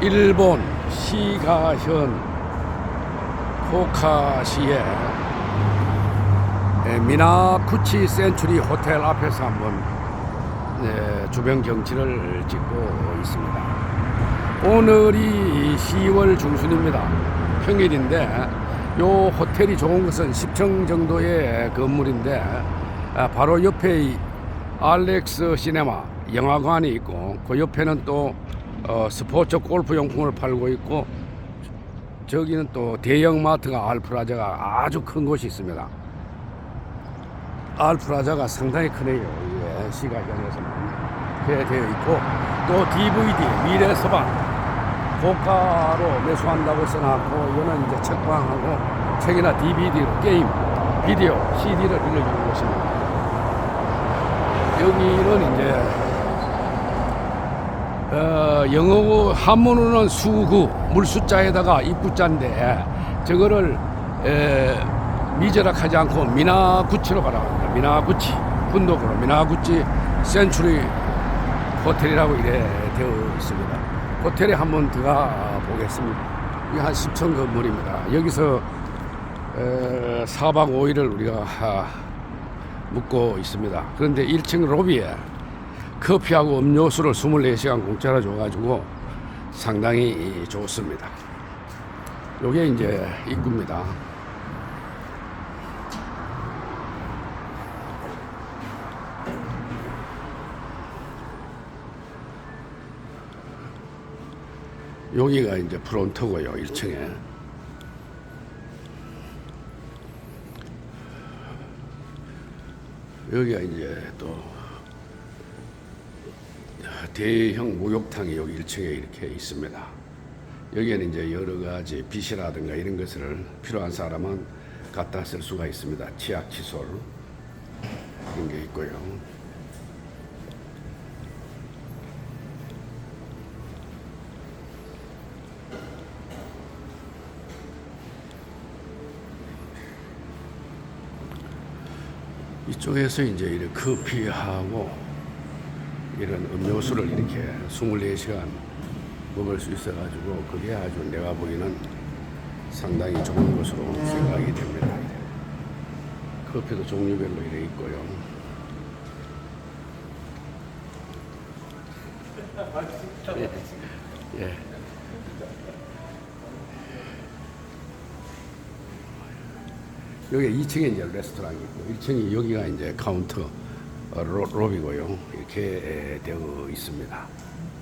일본 시가현 호카시의 에, 미나쿠치 센츄리 호텔 앞에서 한번 네, 주변 경치를 찍고 있습니다. 오늘이 10월 중순입니다. 평일인데 요 호텔이 좋은 것은 10층 정도의 건물인데 아, 바로 옆에 이 알렉스 시네마 영화관이 있고 그 옆에는 또 어, 스포츠 골프 용품을 팔고 있고 저기는 또 대형 마트가 알프라자가 아주 큰 곳이 있습니다. 알프라자가 상당히 크네요. 시가전에서는 그렇게 되어 있고 또 DVD 미래 서방 고가로 매수한다고 써놨고 이거는 이제 책방하고 책이나 DVD로 게임, 비디오, CD를 빌려주는 곳입니다. 여기는 이제 어, 영어 한문으로는 수구 물숫자에다가 입구자인데 저거를 에, 미절약하지 않고 미나구치로 발음합니다. 미나구치 분독으로 미나구치 센츄리 호텔이라고 이래 되어 있습니다. 호텔에 한번 들어가 보겠습니다. 이게 한 10층 건물입니다. 여기서 에, 4박 5일을 우리가 하, 묵고 있습니다. 그런데 1층 로비에 커피하고 음료수를 24시간 공짜로 줘가지고 상당히 좋습니다. 요게 이제 입구입니다. 여기가 이제 프론트고요, 1층에. 여기가 이제 또 대형 목욕탕이 여기 1층에 이렇게 있습니다. 여기에는 이제 여러 가지 빗이라든가 이런 것을 필요한 사람은 갖다 쓸 수가 있습니다. 치약, 칫솔 이런 게 있고요. 이쪽에서 이제 이렇게 커피하고 이런 음료수를 이렇게 24시간 먹을 수 있어가지고 그게 아주 내가 보기에는 상당히 좋은 것으로 생각이 됩니다. 커피도 종류별로 이래 있고요. 예. 예. 여기 2층에 이제 레스토랑이 있고 1층이 여기가 이제 카운터 어, 로, 로비고요. 이렇게 에, 되어 있습니다.